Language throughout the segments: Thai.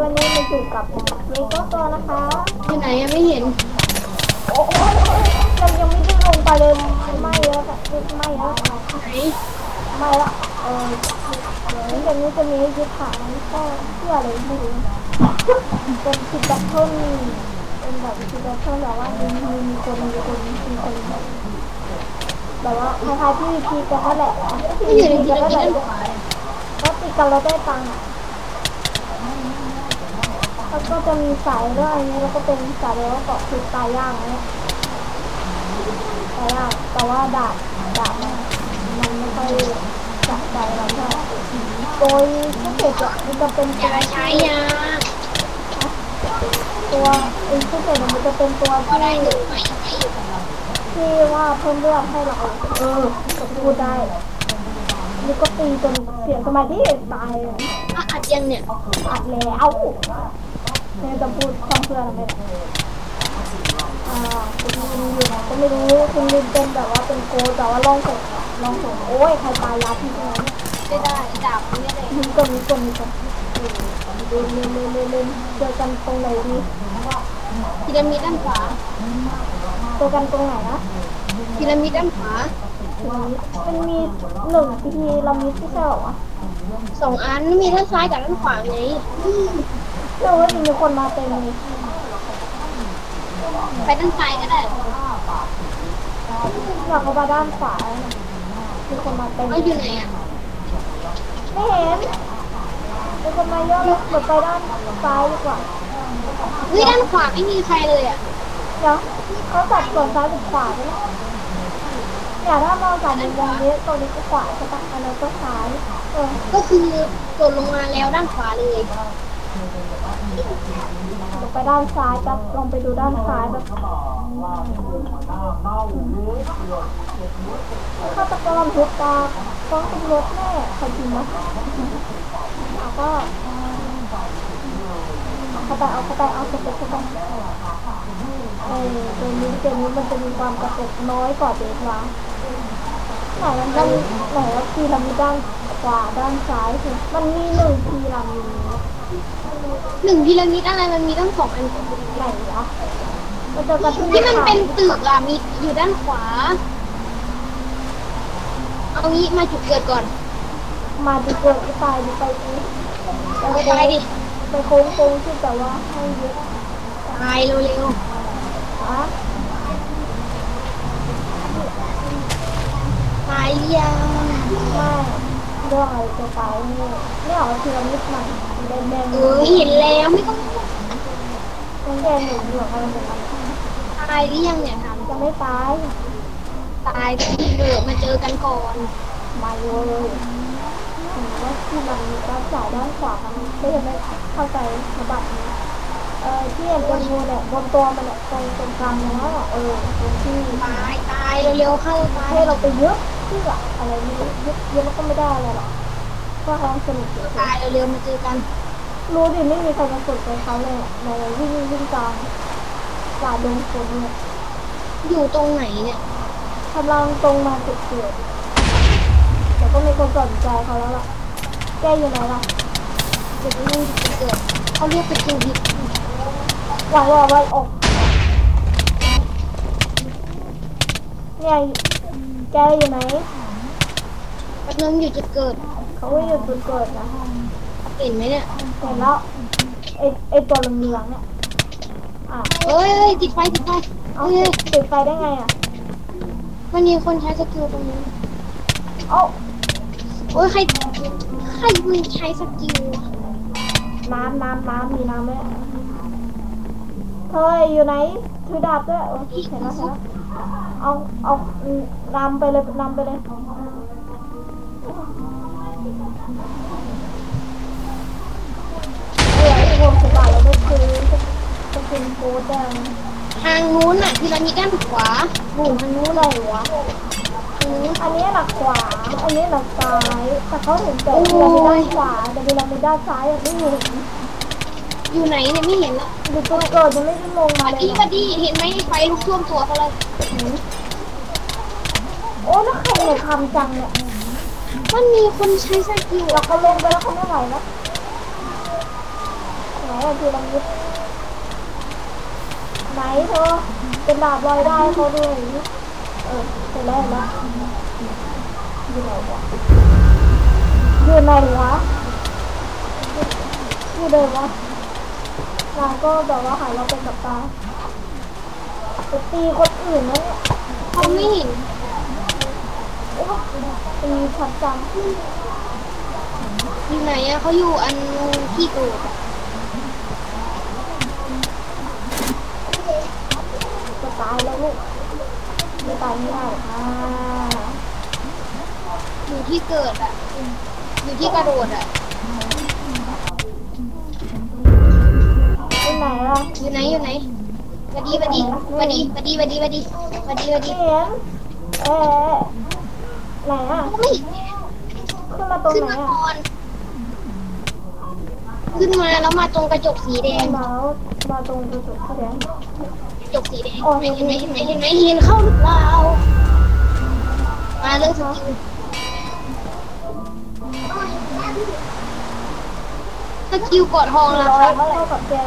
วันนี้มาอยู่กับเลโก้ตัวนะคะอยู่ไหนยังไม่เห็น โอ้โหเรายังไม่ได้ลงไปเลยไม่แล้วค่ะไม่แล้วไหนไม่แล้วเออเดี๋ยวนี้จะมียึดฐานก็เพื่ออะไรไม่รู้เป็นคิดแบทเทิลเป็นแบบคิดแบทเทิลแบบว่ามีมีมีคนมีคนมีคนแบบว่าคล้ายๆที่พีกันนั่นแหละไม่อยู่ในพีที่กันเรานั่นแหคิดละด้านขวาก็ตีกันเราได้ตังค์อะ แล้วก็จะมีสายด้วยอันนี้แล้วก็เป็นสายแล้วก็เกาะคือตายย่างนะเนี่ยตายย่างแต่ว่าดาบดาบมันมันไม่ค่อยจับใจเราเท่าไหร่โดยผู้เสกอะมันจะเป็นอตัย่าวใช้ยาตัวไอ้ผู้เสกมันจะเป็นตัวก็ที่ได้หนึ่งไปใช้อยู่ที่ว่าเพิ่มเลือดให้เราเออก็พูดได้นี่ก็ตีจนเสียสมาธิตายอะอะอัดยังเนี่ยอัดแล้ว เนี่ยจะพูดซ้ำเพื่อนอะไรไม่ได้อ่าคุณลินอยู่ไหนก็ไม่รู้คุณลินเป็นแบบว่าเป็นโกแต่ว่าลองส่งลองส่งโอ้ยใครตายยับที่ไหนไม่ได้ดาบนไม่ได้มีคนมีคนมีคนเล่นเล่นเล่นเล่นเล่นเจอกันตรงไหนดีพีระมิดด้านขวาเจอกันตรงไหนนะพีระมิดด้านขวามันมีหนึ่งพีรามีที่ใช่หรอวะสองอันมีด้านซ้ายกับด้านขวาไง เรื่องว่ามีคนมาเต็มเลยไปด้านซ้ายก็ได้อยากเข้ามาด้านขวามีคนมาเต็มเอาอยู่ไหนอะไม่เห็นมีคนมาเยอะเลยเดี๋ยวไปด้านซ้ายดีกว่าเฮ้ยด้านขวาไม่มีใครเลยอะเดี๋ยวเขาตัดส่วนซ้ายเป็นขวาใช่ไหมอย่าถ้ามองจากมุมมองนี้ตรงนี้ก็ขวาใช่ปะอันนั้นก็ซ้ายเออก็คือกดลงมาแล้วด้านขวาเลยเดี๋ยว ไปด้านซ้ายจะลองไปดูด้านซ้ายแบบฆาตกรทุบตาฟ้องตำรวจแน่ใครจริงนะเอาก็เข้าไปเอาเข้าไปเอาสเต็ปเข้าไปเออเกมนี้เกมนี้มันจะมีความกระตุกน้อยกว่าเดทวาไหนมันด้านไหนว่าทีละมีด้าน ขวาด้านซ้ายคือมันมีหนึ่งทีละมีหนึ่งพีระมิดอะไรมันมีตั้งสองอันไหนวะมันจะกระตุ้นที่มันเป็นตึกอะมีอยู่ด้านขวา เอางี้มาจุดเกิดก่อน มาจะเกิดจะตายจะไปอีกไปตายดิไปโค้งโค้งที่แต่ว่าให้เยอะตายเร็วอะๆตายหรือยังไม่ เรื่องอะไรจะตายนี่ยไม่เอาทีละนิดมันแดงแดงเออเห็นแล้วไม่ต้องแดงแดงหนึ่งเหลืองอะไรเหมือนกันตายหรือยังเนี่ยถามจะไม่ตาย ตายที่เกิดมาเจอกันก่อน มาเลยเห็นว่าที่มันมีด้ายด้านขวามันก็ยังไม่เข้าใจระบัดนี้เออที่เห็นเป็นงูเนี่ยบนตัวมันเนี่ยตรงตรงกลางเนื้ออะเออตรงที่ตายตายเร็วๆเข้าตายให้เราไปเยอะ อะไรไม่รู้ยึดยึดแล้วก็ไม่ได้อะไรหรอกก็ความสนุกเฉยตายเร็วๆมาเจอกันๆรู้ดิไม่มีใครมาสนใจเขาเลยอะในวิ่งวิ่งกลางกลาดงฝนเนี่ยอยู่ตรงไหนเนี่ยกำลังตรงมาจุดเกิดแต่ก็มีคนสนใจเขาแล้วล่ะแกอยู่ไหนล่ะเด็กนี่จุดเกิดเขาเรียกไปกินผิดหวังว่าไว้ออกเนี่ย แกอยู่ไหนแป๊บนึงอยู่จุดเกิดเขาก็อยู่จุดเกิดนะเห็นไหมเนี่ยเห็นแล้วไอไอตัวเหลืองๆเนี่ยอะเอ้ยเอ้ยติดไฟติดไฟเอาเอ้ยติดไฟได้ไงอะมันมีคนใช้สกิลตรงนี้เอ้าโอ้ยใครใครมึงใช้สกิลวะน้ำน้ำน้ำมีน้ำไหมเฮ้ยอยู่ไหนถือดาบด้วยโอ้เห็นแล้วเห็นแล้ว เอาเอานำไปเลยนำไปเลยเออไอ้วงสบายแล้วก็คือจะเป็นโกดแดงทางนู้นน่ะพีระมิดด้านขวาบุ่งทางนู้นเลยวะทางนู้นอันนี้หลักขวา อันนี้หลักซ้าย แต่เขาเห็นแต่เวลามีด้านขวาแต่เวลามีด้านซ้ายอะไม่เห็น อยู่ไหนเนี่ยไม่เห็นละดูตัวเกิดยังไม่ได้ลงมาบัดเลยดี้บัดดี้เห็นไหมไฟลุกท่วมตัวเขาเลยโอ้แล้วใครเนี่ยทำจังเนี่ยมันมีคนใช้สกิลแล้วเขาลงไปแล้วเขาไม่ไหวแล้วไหนอะพีระมิดไหนเธอเป็นดาบลอยได้เขาด้วยเออเสร็จแล้วเห็นแล้วอยู่ไหนวะอยู่ไหนวะอยู่เดินวะ นางก็แบบว่าหายเราเป็นกับตาไปตีคนอื่นนะเนี่ยเขาไม่เห็นโอ้ตีชัดจังอยู่ไหนอะเขาอยู่อันที่โกรธอะจะตายแล้วลูกไม่ตายไม่ได้อ่าอยู่ที่เกิดอะอยู่ที่กระโดดอะ อะอยู่ไหนอยู่ไหนวัดีวัดีวัดีวัดีวัดีวัดีวัดีวัดีเห็นเอ๊ะไหนอะเขาไม่เห็นขึ้นมาตรงขึ้นไหนมาอะก่อนขึ้นมาแล้วมาตรงกระจกสีแดงมาแล้วมาตรงกระจกแสดงกระจกสีแดงเห็นไหมเห็นไหมเห็นไหมเห็นเข้าหรือเปล่ามาเรื่องสกิลสกิลกอดทองแล้วร้อคยรับเท่า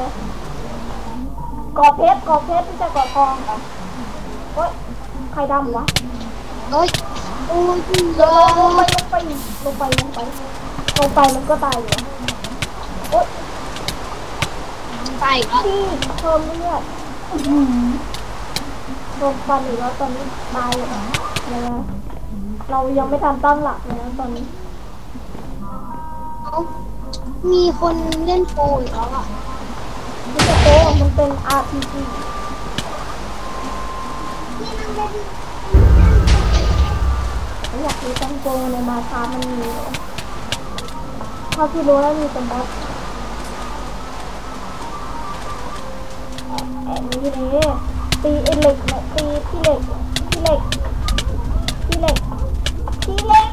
กับแกกอเพชรกอเพชรที่จะกอทองโอ๊ยใครดำวะโอ้ยโอ้ยลงลงไปลงไปลงไปลงไปลงไปมันก็ตายอยู่โอ๊ยตายอีกแล้วพี่เพิ่มเลือดอื้อหือโดนฟันอีกแล้วตอนนี้ตายเลยนะเรายังไม่ทันตั้งหลักเลยนะตอนนี้เอ้ามีคนเล่นโฟอีกแล้วอะไม่ใช่โอ้ มันเป็น RPG อยากรู้ตั้งโกในมาคามันมีเหรอเท่าที่รู้แล้วมีแต่บอสแอบนี้เลยตีไอ้เหล็กเนี่ยตีที่เหล็กที่เหล็กที่เหล็กที่เหล็ก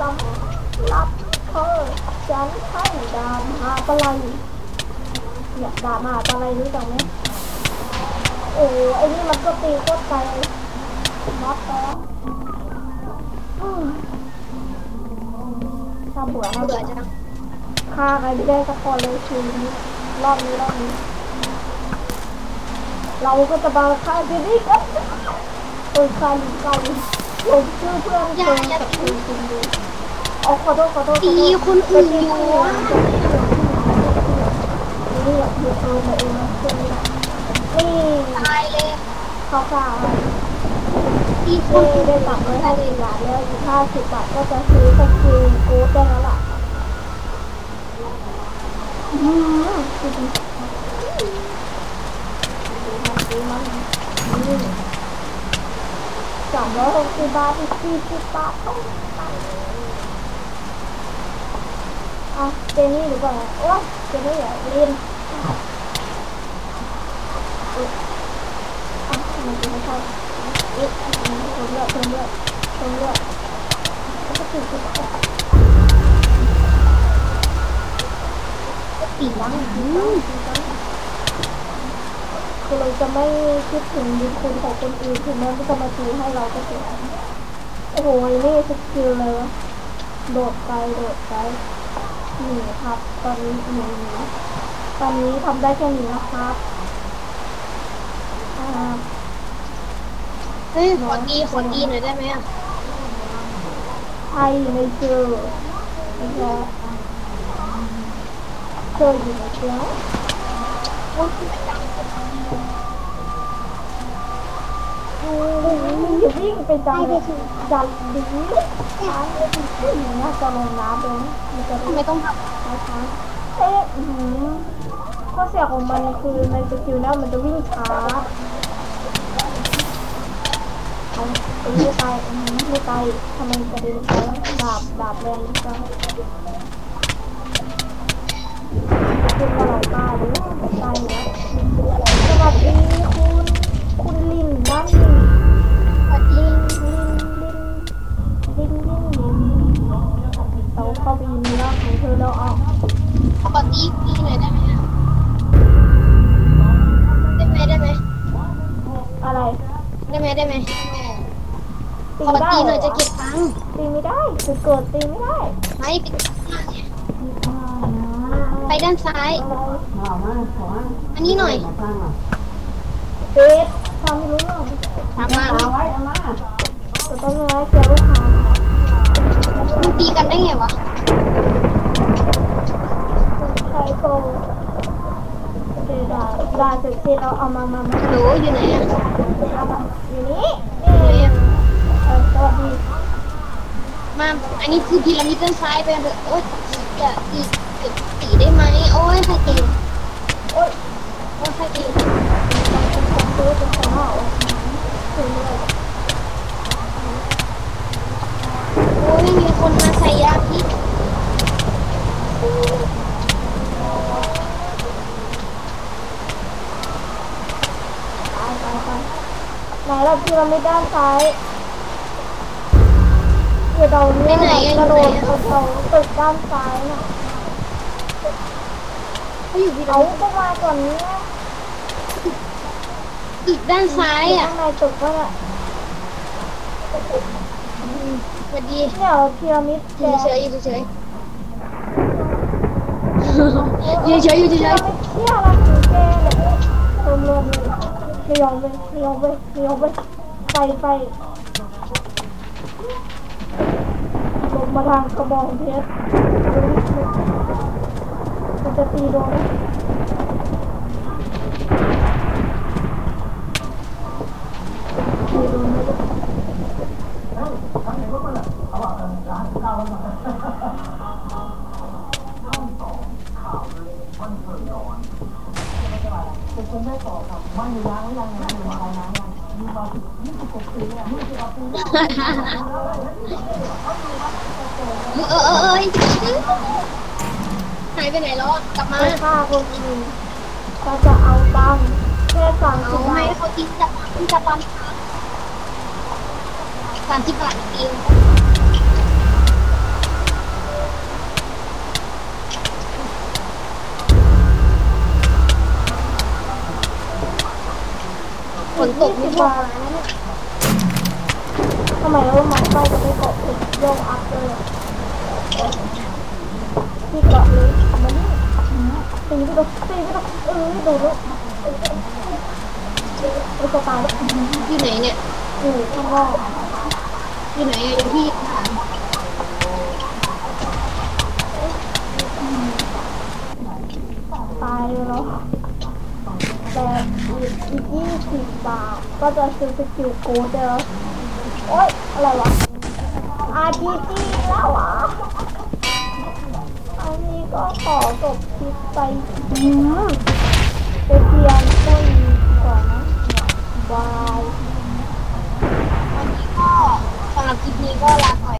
สำหรับเธอฉันให้ดามหาปลาไหล เนี่ยดามหาปลาไหลรู้จักไหมโอ้ไอ้นี่มันก็ตีโคตรไกลน็อตแล้วอืมน่าเบื่อน่าเบื่เบื่ออจังฆ่าใครไม่ได้สักคนเลยคืนนี้รอบนี้รอบนี้ เราก็จะมาฆ่าเจนี่กันเออฆ่าลิงเก่าลงชื่อเพื่อนเจอกับคุณจริงดูเอาขอโทษขอโทษขอตีโทษคนอื่นอยู่ อะนี่อยากดูเธอมาเองนะเจนี่นี่ตายเลยขาข่าวตีคที่นอื่นได้ตัดไว้ให้สิบบาทแล้วอีกห้าสิบบาทก็จะซื้อสกิลโก้ได้แล้วล่ะอืมดูดูมันดูมันนี่สามร้อยหกสิบบาทอีกสี่สิบบาทเท่านั้นอะเจนี่หรือเปล่าโอ้เจนี่อย่าเรียน ปีนังคือเราจะไม่คิดถึงบุญคุณของคนอื่นถึงแม้จะมาซื้อให้เราก็เสียโอ้โหนี่สกิลเลยโดดไปโดดไปหนีครับ ตอนนี้หนี ตอนนี้ทำได้แค่นี้นะครับอ่าเฮ้ยขอตีขอตีหน่อยได้ไหมอะใช่ไม่เจอไม่แค่เจออยู่ในเชื้อโอ้ยโอ้โหอย่าวิ่งไปจังเลยจันดีช้างไม่ดีผู้หญิงน่าจะลงน้ำเลยมันจะทำไมต้องทช้าช้าเอ๊ะอื้อหือ ข้อเสียของมันคือในสกิลนั้นมันจะวิ่งช้าไม่ตายไม่ตายทำไมกระเด็นไปแล้วดาบดาบแรงจัง ตีขอได้ตีหเหรน่อยจะอเก็บตังค์ตีไม่ได้คือเกิดตีไม่ได้ไม่เป็นไปได้ด้านซ้ายอันนี้หน่อยเฟสทำไม่รู้เรื่องตามมาแต่ต้องร้ายเกี่ยวกับทางมันตีกันได้ไงวะใช้โกเดดาดาเสร็จๆเราเอามามามาโหลอยู่ไหนอะอยู่นี่ ไหน นี่ อะ เออ สวัสดีมาอันนี้คือพีระมิดด้านซ้ายไปเถอะโอ๊ยอย่าตีอย่าตีได้ไหมโอ๊ยใครตีโอ๊ยโอ๊ยใครตีเป็นคนซื้อเป็นคนห่อถึงเลยโอ๊ยมีคนมาใส่ยาพิษไหนเราพีระมิดด้านซ้าย เดี๋ยวเราเนี่ยกระโดดตรงตึกด้านซ้ายน่ะเขาอยู่พีระเอามิดก็มาก่อนนี้ตึกด้านซ้ายอะข้างในตึกก็เนี่ยสวัสดีเนี่ยพีระมิดอแกยู่เฉยๆอยู่เฉยๆอยู่เฉยๆอยู่เฉพียระมิดเที่ยอะไรของแกเนี่ยรวมรวมเลยเลี้ยวไปเลี้ยวไปเลี้ยวไปไปไปลง มาทางกระบองเพชรมันจะตีโดนไหมตีโดนไหม ๆ เออเออเออหายไปไหนแล้วกลับมาไปฆ่าคนอื่นก็จะเอาตังค์แค่สามเอาสิบบาให้ทเขากินจับกินจับปั๊มสามสิบบาทเองฝนตกไม่พอทำไมเราหมอนไปจะไปเกาะเป็นโยงอัพเลย ที่เกาะเลยมันนี่ตีไปตรงตีไปตรงเออโดนแล้วเออจะตายแล้วอยู่ไหนเนี่ยอยู่ข้างนอกอยู่ไหนอยู่ที่ตายแล้วแต่อีกยี่สิบบาทก็จะซื้อสกิลโค้ดเด้อโอ๊ยอะไรวะ RPG แล้วอะ รั้นี้ก็ขอจบคลิปไปอืไปเตรียมต้นก่อนนะบายอันนี้ก็สำหรับคลิปนี้ก็ลา